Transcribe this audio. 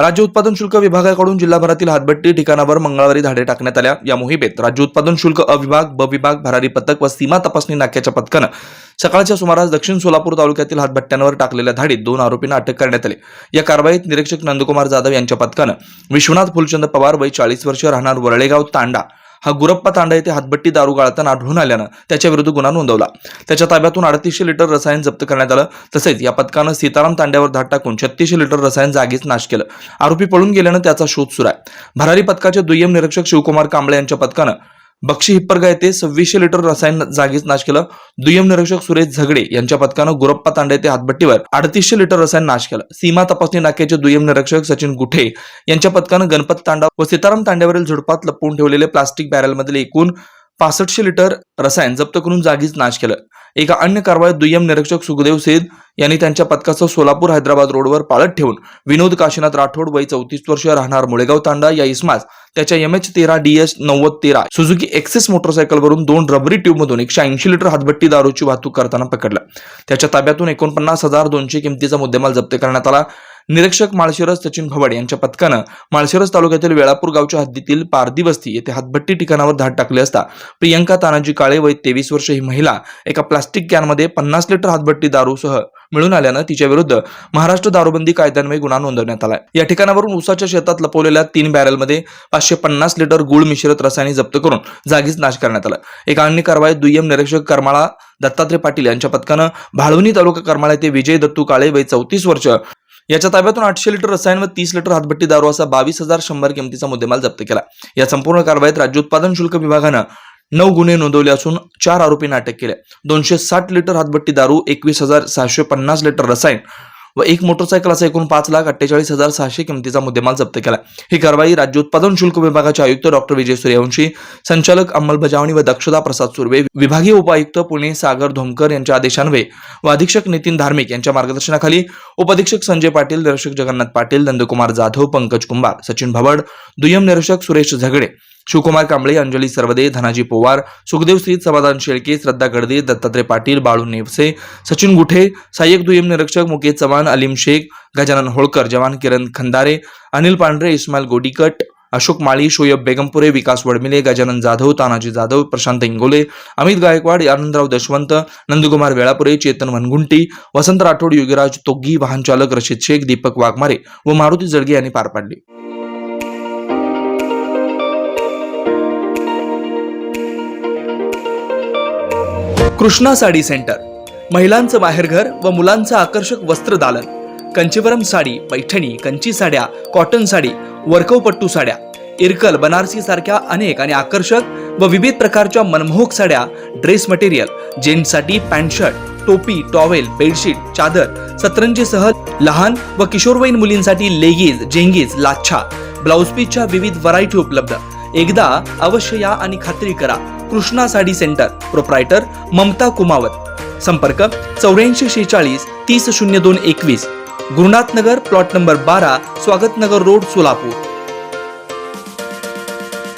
राज्य उत्पादन शुल्क विभागाकडून जिल्हाभरातील हातभट्टी ठिकाणावर मंगळवारी धाडे टाकण्यात आल्या. या मोहिमेत राज्य उत्पादन शुल्क अ विभाग ब विभाग भरारी पथक व सीमा तपासणी नाक्याच्या पथकानं सकाळच्या सुमारास दक्षिण सोलापूर तालुक्यातील हातभट्ट्यांवर टाकलेल्या धाडीत दोन आरोपींना अटक करण्यात आली. या कारवाईत निरीक्षक नंदकुमार जाधव यांच्या पथकानं विश्वनाथ फुलचंद पवार वय चाळीस वर्ष राहणार वरळेगाव तांडा हा गुरप्पा तांडा येथे हातभट्टी दारू गाळताना आढळून आल्यानं त्याच्या विरुद्ध गुन्हा नोंदवला. त्याच्या ताब्यातून अडतीसशे लिटर रसायन जप्त करण्यात आलं. तसेच या पथकानं सीताराम तांड्यावर धाड टाकून छत्तीसशे लिटर रसायन जागीच नाश केलं. आरोपी पळून गेल्यानं त्याचा शोध सुरू आहे. भरारी पथकाचे दुय्यम निरीक्षक शिवकुमार कांबळे यांच्या पथकानं बक्षी हिप्परगा येथे सव्वीसशे लिटर रसायन जागीच नाश केलं. दुय्यम निरीक्षक सुरेश झगडे यांच्या पथकानं गुरप्पा तांडे येथे हातभट्टीवर अडतीसशे लिटर रसायन नाश केलं. सीमा तपासणी नाक्याचे दुय्यम निरीक्षक सचिन गुठे यांच्या पथकानं गणपत तांडा व सीताराम तांड्यावरील झुडपात लपवून ठेवलेले प्लास्टिक बॅरलमधील एकूण पासष्टशे लिटर रसायन जप्त करून जागीच नाश केलं. एका अन्य कारवाईत दुय्यम निरीक्षक सुखदेव सेद यांनी त्यांच्या पथकाचं सोलापूर हैदराबाद रोडवर पाळत ठेवून. विनोद काशीनाथ राठोड वय चौतीस वर्ष राहणार मुळेगाव तांडा या इस्मास त्याच्या एम एच तेरा डी एस नव्वद तेरा सुझुकी एक्सेस मोटरसायकलवरून दोन रबरी ट्यूबमधून एकशे ऐंशी लिटर हातभट्टी दारूची वाहतूक करताना पकडला. त्याच्या ताब्यातून एकोणपन्नास हजार दोनशे किमतीचा मुद्देमाल जप्त करण्यात आला. निरीक्षक माळशिरस सचिन भवड यांच्या पथकानं माळशिरस तालुक्यातील वेळापूर गावच्या हद्दीतील पारदी वस्ती येथे हातभट्टी ठिकाणावर धाड टाकली असता प्रियंका तानाजी काळे वय तेवीस वर्ष ही महिला एका प्लास्टिक कॅनमध्ये पन्नास लिटर हातभट्टी दारूसह मिळून आल्यानं तिच्या विरुद्ध महाराष्ट्र दारूबंदी कायद्यान्वये गुन्हा नोंदवण्यात आलाय. या ठिकाणावरून उसाच्या शेतात लपवलेल्या तीन बॅरलमध्ये पाचशे पन्नास लिटर गुळ मिश्रित रसायने जप्त करून जागीच नाश करण्यात आला. एका अन्य कारवाईत दुय्यम निरीक्षक करमाळा दत्तात्रय पाटील यांच्या पथकानं भाळवणी तालुका करमाळा येथे विजय दत्तू काळे वय चौतीस वर्ष याच्या ताब्यातून आठशे लिटर रसायन व तीस लिटर हातभट्टी दारू असा बावीस हजार शंभर किमतीचा मुद्देमाल जप्त केला. या संपूर्ण कारवाईत राज्य उत्पादन शुल्क विभागानं नऊ गुन्हे नोंदवले असून चार आरोपींना अटक केले. दोनशे साठ लिटर हातभट्टी दारू एकवीस हजार सहाशे पन्नास लिटर रसायन व एक मोटरसायकल असा एकूण पाच लाख अठ्ठेचाळीस हजार सहाशे किमतीचा मुद्देमाल जप्त केला. ही कारवाई राज्य उत्पादन शुल्क विभागाचे आयुक्त डॉक्टर विजय सूर्यवंशी संचालक अंमलबजावणी व दक्षता प्रसाद सुर्वे विभागीय उपायुक्त पुणे सागर धोमकर यांच्या आदेशान्वये व अधीक्षक नितीन धार्मिक यांच्या मार्गदर्शनाखाली उपअधीक्षक संजय पाटील निरीक्षक जगन्नाथ पाटील नंदकुमार जाधव पंकज कुंभार सचिन भवड दुय्यम निरीक्षक सुरेश झगडे शिवकुमार कांबळे अंजली सरवदे धनाजी पोवार सुखदेव सीत समाधान शेळके श्रद्धा गडदे दत्तात्रय पाटील बाळू नेवसे सचिन गुठे सहाय्यक दुय्यम निरीक्षक मुकेश चव्हाण अलीम शेख गजानन होळकर जवान किरण खंदारे अनिल पांढरे इस्माईल गोडीकट अशोक माळी शोयब बेगमपुरे विकास वडमिले गजानन जाधव तानाजी जाधव प्रशांत इंगोले अमित गायकवाड आनंदराव दशवंत नंदकुमार वेळापुरे चेतन वनगुंटी वसंत राठोड योगीराज तोग्गी वाहनचालक रशीद शेख दीपक वाघमारे व मारुती जळगे यांनी पार पाडली. कृष्णा साडी सेंटर. महिलांचं बाहेरघर व मुलांचं आकर्षक वस्त्र दालन. कंचीवरम साडी पैठणी कंची साड्या कॉटन साडी वर्कवपट्टू साड्या इरकल बनारसी सारख्या अनेक आणि आकर्षक व विविध प्रकारच्या मनमोहक साड्या ड्रेस मटेरियल जेंट्ससाठी पॅन्ट शर्ट टोपी टॉवेल बेडशीट चादर सतरंजीसह लहान व किशोरवयीन मुलींसाठी लेगीज जेंगीज लाच्छा ब्लाऊज पीसच्या विविध व्हरायटी उपलब्ध. एकदा अवश्य या आणि खात्री करा. कृष्णा साडी सेंटर. प्रोप्रायटर ममता कुमावत. संपर्क चौऱ्याऐंशी शेहेचाळीस तीस शून्य दोन एकवीस. गुरुनाथ नगर प्लॉट नंबर बारा स्वागत नगर रोड सोलापूर.